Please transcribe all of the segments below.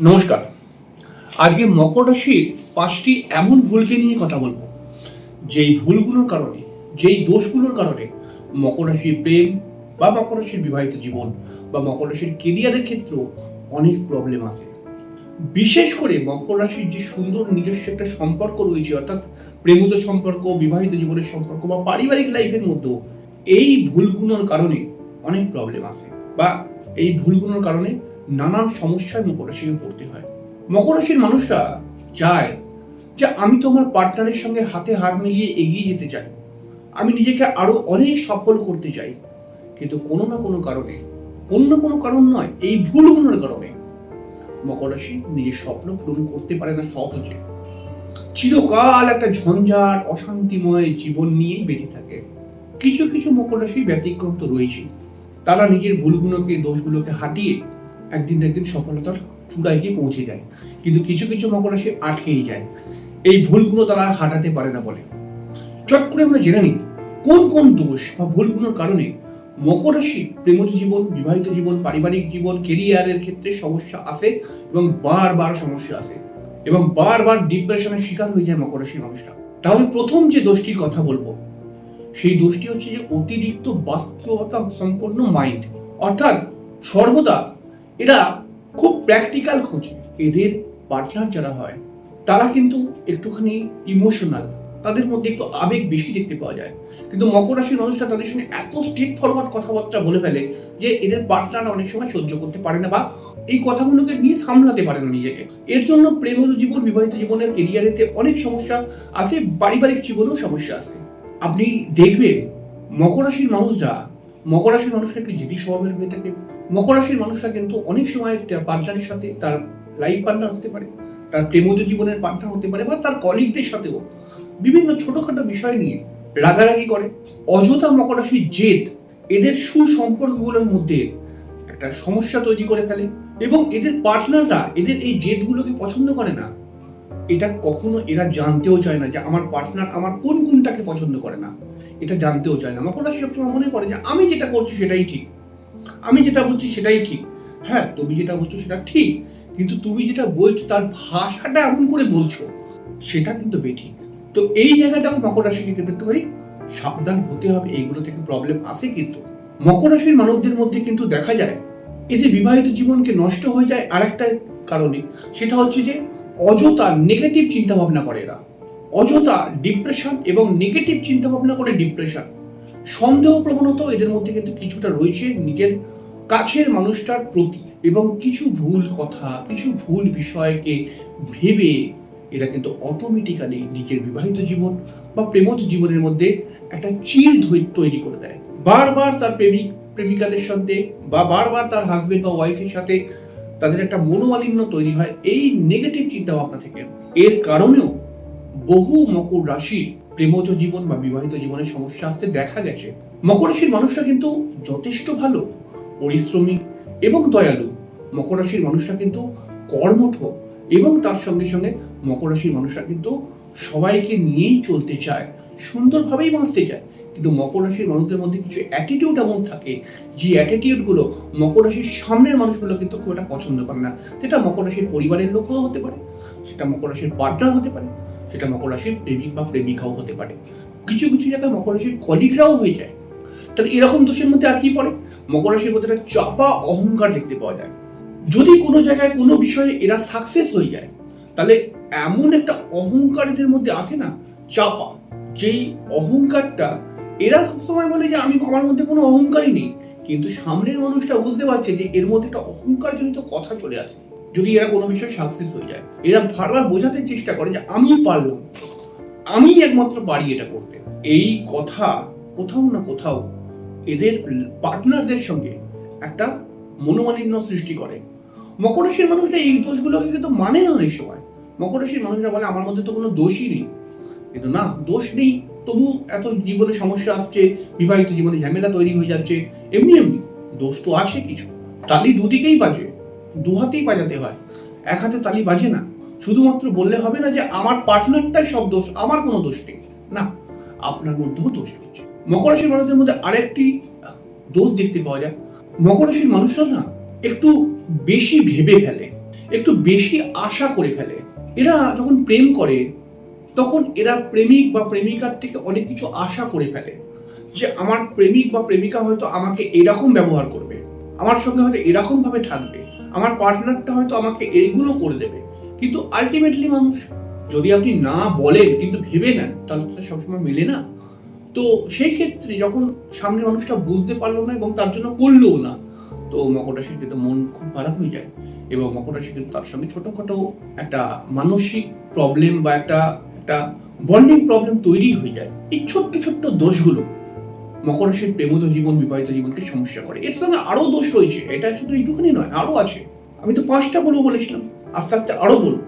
নমস্কার। আজকে মকর রাশির পাঁচটি এমন ভুলকে নিয়ে কথা বলব। যেই ভুলগুলোর কারণে, যেই দোষগুলোর কারণে মকর রাশির প্রেম বা মকর রাশির বিবাহিত জীবন বা মকর রাশির কেরিয়ারের ক্ষেত্রেও অনেক প্রবলেম আসে বিশেষ করে মকর রাশির যে সুন্দর নিজস্ব একটা সম্পর্ক রয়েছে, অর্থাৎ প্রেমিত সম্পর্ক, বিবাহিত জীবনের সম্পর্ক বা পারিবারিক লাইফের মধ্যেও এই ভুলগুলোর কারণে অনেক প্রবলেম আসে বা এই ভুলগুলোর কারণে নানান সমস্যায় মকর রাশিকে পড়তে হয়। মকর রাশির মানুষরা চায় যে আমি তো আমার পার্টনারের সঙ্গে হাতে হাত মিলিয়ে এগিয়ে যেতে চাই। আমি নিজেকে আরও অনেক সফল করতে চাই। কিন্তু কোনো না কোনো কারণে না কোনো কারণ নয়, এই ভুলগুলোর কারণে মকর রাশি নিজের স্বপ্ন পূরণ করতে পারে না সহজে। চিরকাল একটা ঝঞ্ঝাট, অশান্তিময় জীবন নিয়েই বেঁচে থাকে। কিছু কিছু মকর রাশি ব্যতিক্রম তো রয়েছে তারা নিজের ভুলগুলোকে, দোষগুলোকে হাঁটিয়ে একদিন একদিন সফলতার চূড়ায় গিয়ে পৌঁছে যায়। কিন্তু কিছু কিছু মকর রাশি আটকেই যায়। এই ভুলগুলো তারা হাঁটাতে পারে না বলে। চট করে আমরা জেনে নিই, কোন কোন দোষ বা ভুলগুলোর কারণে মকর রাশি প্রেমজ জীবন, বিবাহিত জীবন, পারিবারিক জীবন কেরিয়ারের ক্ষেত্রে সমস্যা আসে এবং বারবার সমস্যা আসে এবং বারবার ডিপ্রেশনের শিকার হয়ে যায় মকর রাশির মানুষরা তাহলে প্রথম যে দোষটির কথা বলব, সেই দোষটি হচ্ছে যে অতিরিক্ত বাস্তবতা সম্পন্ন মাইন্ড অর্থাৎ সর্বদা এরা খুব প্র্যাকটিক্যাল খোঁজে। এদের পার্টনার যারা হয়, তারা কিন্তু একটুখানি ইমোশনাল তাদের মধ্যে একটু আবেগ বেশি দেখতে পাওয়া যায়। কিন্তু মকর রাশির মানুষরা তাদের সঙ্গে এত স্ট্রেট ফরওয়ার্ড কথাবার্তা বলে ফেলে যে এদের পার্টনার অনেক সময় সহ্য করতে পারে না বা এই কথাগুলোকে নিয়ে সামলাতে পারে না নিজেকে। এর জন্য প্রেম জীবন, বিবাহিত জীবনের কেরিয়ারেতে অনেক সমস্যা আসে পারিবারিক জীবনেও সমস্যা আছে। আপনি দেখবেন মকর রাশির মানুষরা মকর রাশির মানুষরা একটু জেদি স্বভাবের হয়ে থাকে। মকর রাশির মানুষরা কিন্তু অনেক সময় পার্টনারের সাথে তার লাইফ পার্টনার হতে পারে, তার প্রেমজ জীবনের পার্টনার হতে পারে বা তার কলিগদের সাথেও। বিভিন্ন ছোটোখাটো বিষয় নিয়ে রাগারাগি করে। অযথা মকর রাশির জেদ এদের সুসম্পর্কগুলোর মধ্যে একটা সমস্যা তৈরি করে ফেলে এবং এদের পার্টনাররা এদের এই জেদগুলোকে পছন্দ করে না। এটা কখনো এরা জানতেও চায় না যে আমার পার্টনার আমার কোন কোনটাকে পছন্দ করে না। এটা জানতেও চায় না। মকর রাশি সবসময় মনে করে যে আমি যেটা করছি সেটাই ঠিক। আমি যেটা বলছি সেটাই ঠিক। হ্যাঁ তুমি যেটা বলছো সেটা ঠিক, কিন্তু তুমি যেটা বলছো তার ভাষাটা এমন করে বলছো, সেটা কিন্তু বেঠিক। তো এই জায়গাটাও মকর রাশিকে কিন্তু একটুখানি সাবধান হতে হবে, এইগুলো থেকে প্রবলেম আসে কিন্তু। মকর রাশির মানুষদের মধ্যে কিন্তু দেখা যায় এতে বিবাহিত জীবনকে নষ্ট হয়ে যায় আরেকটা কারণে। সেটা হচ্ছে যে অযথা নেগেটিভ চিন্তা ভাবনা করে এরা। অযথা ডিপ্রেশন এবং নেগেটিভ চিন্তা ভাবনা করে ডিপ্রেশন সন্দেহ প্রবণতাও এদের মধ্যে কিন্তু কিছুটা রয়েছে নিজের কাছের মানুষটার প্রতি। এবং কিছু ভুল কথা, কিছু ভুল বিষয়কে ভেবে এরা কিন্তু অটোমেটিক্যালি নিজের বিবাহিত জীবন বা প্রেমজ জীবনের মধ্যে একটা চির তৈরি করে দেয়। বারবার তার প্রেমিক, প্রেমিকাদের সাথে বা বারবার তার হাজবেন্ড বা ওয়াইফের সাথে তাদের একটা মনোমালিন্য তৈরি হয়, এই নেগেটিভ চিন্তা ভাবনা থেকে। এর কারণেও বহু মকর রাশির প্রেমজ জীবন বা বিবাহিত জীবনের সমস্যা আসতে দেখা গেছে। মকর রাশির মানুষরা কিন্তু যথেষ্ট ভালো, পরিশ্রমী এবং দয়ালু। মকর রাশির মানুষরা কিন্তু কর্মঠ এবং তার সঙ্গে সঙ্গে মকর রাশির মানুষরা কিন্তু সবাইকে নিয়েই চলতে চায়, সুন্দরভাবেই বাঁচতে চায়। কিন্তু মকর রাশির মানুষদের মধ্যে কিছু অ্যাটিটিউড এমন থাকে, যে অ্যাটিটিউডগুলো মকর রাশির সামনের মানুষগুলো কিন্তু খুব একটা পছন্দ করে না। সেটা মকর রাশির পরিবারের লোকও হতে পারে, সেটা মকর রাশির পার্টনার হতে পারে, সেটা মকর রাশির প্রেমিক বা প্রেমিকাও হতে পারে। কিছু কিছু জায়গায় মকর রাশির কলিগরাও হয়ে যায়। তাহলে এরকম দোষের মধ্যে আর কি পড়ে? মকর রাশির মধ্যে একটা চাপা অহংকার দেখতে পাওয়া যায়। যদি কোনো জায়গায় কোনো বিষয়ে এরা সাকসেস হয়ে যায়, তাহলে এমন একটা অহংকার এদের মধ্যে আসে না, চাপা। যেই অহংকারটা এরা সবসময় বলে যে আমি আমার মধ্যে কোনো অহংকারই নেই। কিন্তু সামনের মানুষটা বুঝতে পারছে যে এর মধ্যে একটা অহংকারজনিত কথা চলে আসে, যদি এরা কোনো বিষয়ে সাকসেস হয়ে যায়। এরা বারবার বোঝাতে চেষ্টা করে যে আমি পারলাম। আমি একমাত্র পারি এটা করতে। এই কথা কোথাও না কোথাও এদের পার্টনারদের সঙ্গে একটা মনোমালিন্য সৃষ্টি করে। মকর রাশির মানুষরা এই দোষগুলোকে কিন্তু মানে না অনেক সময়। মকর রাশির মানুষরা বলে, আমার মধ্যে তো কোনো দোষই নেই। কিন্তু না, দোষ নেই। তবু এত জীবনে সমস্যা আসছে বিবাহিত জীবনে ঝামেলা তৈরি হয়ে যাচ্ছে, এমনি এমনি দোষ তো আছে কিছু। তালি দুদিকেই বাজে, দু হাতেই বাজাতে হয়, এক হাতে তালি বাজে না। শুধুমাত্র বললে হবে না যে, আমার পার্টনারটাই সব দোষ, আমার কোনো দোষ নেই। না, আপনার মধ্যেও দোষ রয়েছে। মকর রাশির মধ্যে আরেকটি দোষ দেখতে পাওয়া যায়। মকর রাশির মানুষরা না একটু বেশি ভেবে ফেলে, একটু বেশি আশা করে ফেলে। এরা যখন প্রেম করে তখন এরা প্রেমিক বা প্রেমিকার থেকে অনেক কিছু আশা করে ফেলে যে আমার প্রেমিক বা প্রেমিকা হয়তো আমাকে এরকম ব্যবহার করবে, আমার সঙ্গে হয়তো এরকম ভাবে থাকবে, আমার পার্টনারটা হয়তো আমাকে এইগুলো করে দেবে। কিন্তু আলটিমেটলি মানুষ যদি আপনি না বলেন কিন্তু ভেবে নেন, তাহলে তো সবসময় মেলে না। তো সেই ক্ষেত্রে যখন সামনে মানুষটা বুঝতে পারল না এবং তার জন্য করল না, তো মকর রাশির কিন্তু মন খুব খারাপ হয়ে যায়। এবং মকর রাশি কিন্তু তার সঙ্গে ছোটখাটো একটা মানসিক প্রবলেম বা একটা একটা বন্ডিং প্রবলেম তৈরি হয়ে যায়। এই ছোট্ট ছোট্ট দোষগুলো মকর রাশির প্রেমত জীবন, বিবাহিত জীবনকে সমস্যা করে। এর সঙ্গে আরও দোষ রয়েছে, এটা শুধু এইটুকুনি নয়, আরও আছে। আমি তো পাঁচটা বলব বলেছিলাম, আস্তে আস্তে আরও বলব।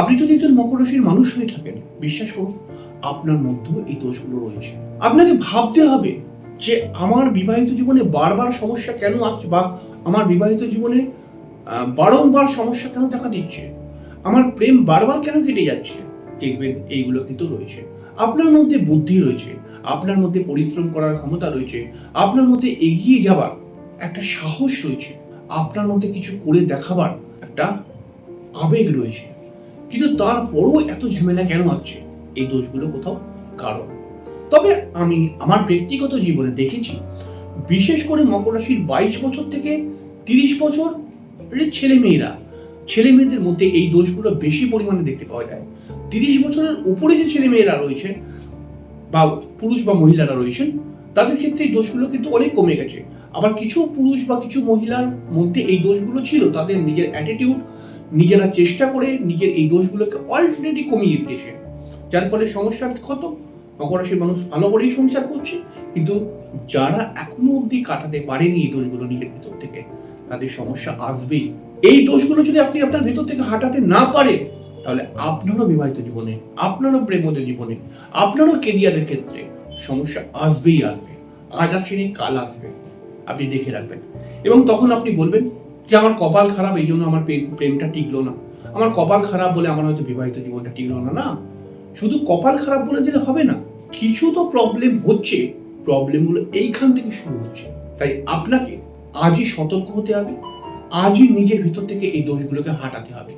আপনি যদি একজন মকর রাশির মানুষ হয়ে থাকেন, বিশ্বাস করুন, আপনার মধ্যেও এই দোষগুলো রয়েছে। আপনাকে ভাবতে হবে যে আমার বিবাহিত জীবনে বারবার সমস্যা কেন আসছে বা আমার বিবাহিত জীবনে বারংবার সমস্যা কেন দেখা দিচ্ছে? আমার প্রেম বারবার কেন কেটে যাচ্ছে? দেখবেন এইগুলো কিন্তু রয়েছে। আপনার মধ্যে বুদ্ধি রয়েছে, আপনার মধ্যে পরিশ্রম করার ক্ষমতা রয়েছে, আপনার মধ্যে এগিয়ে যাবার একটা সাহস রয়েছে, আপনার মধ্যে কিছু করে দেখাবার একটা আবেগ রয়েছে। কিন্তু তারপরও এত ঝামেলা কেন আসছে? এই দোষগুলো কোথাও কারণ তবে আমি আমার ব্যক্তিগত জীবনে দেখেছি, বিশেষ করে মকর রাশির বাইশ বছর থেকে তিরিশ বছর ছেলে মেয়েরা ছেলে মেয়েদের মধ্যে এই দোষগুলো বেশি পরিমাণে দেখতে পাওয়া যায়। তিরিশ বছরের উপরে যে ছেলে মেয়েরা রয়েছে বা পুরুষ বা মহিলারা রয়েছেন, তাদের ক্ষেত্রে এই দোষগুলো কিন্তু অনেক কমে গেছে। আবার কিছু পুরুষ বা কিছু মহিলার মধ্যে এই দোষগুলো ছিল, তাদের নিজের অ্যাটিটিউড নিজেরা চেষ্টা করে নিজের এই দোষগুলোকে অলরেডি কমিয়ে দিয়েছে। যার ফলে সমস্যা খতম মকর রাশির মানুষ ভালো করেই সংসার করছে, কিন্তু যারা এখনও অবধি কাটাতে পারেনি এই দোষগুলো নিজের ভিতর থেকে, তাদের সমস্যা আসবেই। এই দোষগুলো যদি আপনি আপনার ভিতর থেকে হাঁটাতে না পারে, তাহলে আপনারও বিবাহিত জীবনে, আপনারও প্রেমত জীবনে, আপনারও কেরিয়ারের ক্ষেত্রে সমস্যা আসবেই আসবে। আজ আসেনি কাল আসবে। আপনি দেখে রাখবেন। এবং তখন আপনি বলবেন যে, আমার কপাল খারাপ, এই জন্য আমার প্রেমটা টিকলো না। আমার কপাল খারাপ বলে আমার হয়তো বিবাহিত জীবনটা টিকলো না। না, শুধু কপাল খারাপ বলে দিলে হবে না। কিছু তো প্রবলেম হচ্ছে। প্রবলেমগুলো এইখান থেকে শুরু হচ্ছে। তাই আপনাকে আজই সতর্ক হতে হবে। আজই নিজের ভিতর থেকে এই দোষগুলোকে হাঁটাতে হবে।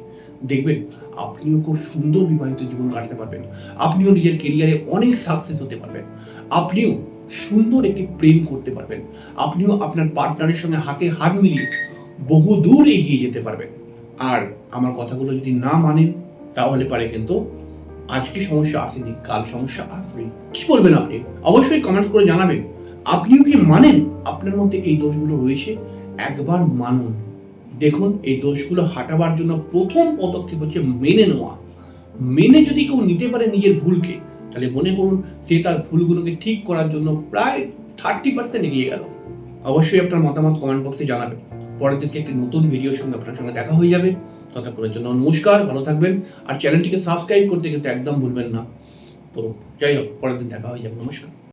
দেখবেন, আপনিও খুব সুন্দর বিবাহিত জীবন কাটাতে পারবেন। আপনিও নিজের কেরিয়ারে অনেক সাকসেস হতে পারবেন। আপনিও সুন্দর একটি প্রেম করতে পারবেন। আপনিও আপনার পার্টনারের সঙ্গে হাতে হাত মিলিয়ে বহু দূর এগিয়ে যেতে পারবেন। আর আমার কথাগুলো যদি না মানেন, তাহলে পারে কিন্তু আজকে সমস্যা আসেনি, কাল সমস্যা আসবে। কি বলবেন আপনি? অবশ্যই কমেন্টস করে জানাবেন। আপনিও কি মানেন? আপনার মধ্যে এই দোষগুলো রয়েছে? একবার মানুন। দেখুন, এই দোষগুলো হাঁটাবার জন্য প্রথম পদক্ষেপ হচ্ছে মেনে নেওয়া। মেনে যদি কেউ নিতে পারে নিজের ভুলকে, তাহলে মনে করুন সে তার ভুলগুলোকে ঠিক করার জন্য প্রায় থার্টি পার্সেন্ট এগিয়ে গেল। অবশ্যই আপনার মতামত কমেন্ট বক্সে জানাবেন। পরের দিনকে একটি নতুন ভিডিওর সঙ্গে আপনার সঙ্গে দেখা হয়ে যাবে। ততক্ষণের জন্য নমস্কার, ভালো থাকবেন। আর চ্যানেলটিকে সাবস্ক্রাইব করতে কিন্তু একদম ভুলবেন না। তো যাই হোক, পরের দিন দেখা হয়ে যাবে। নমস্কার।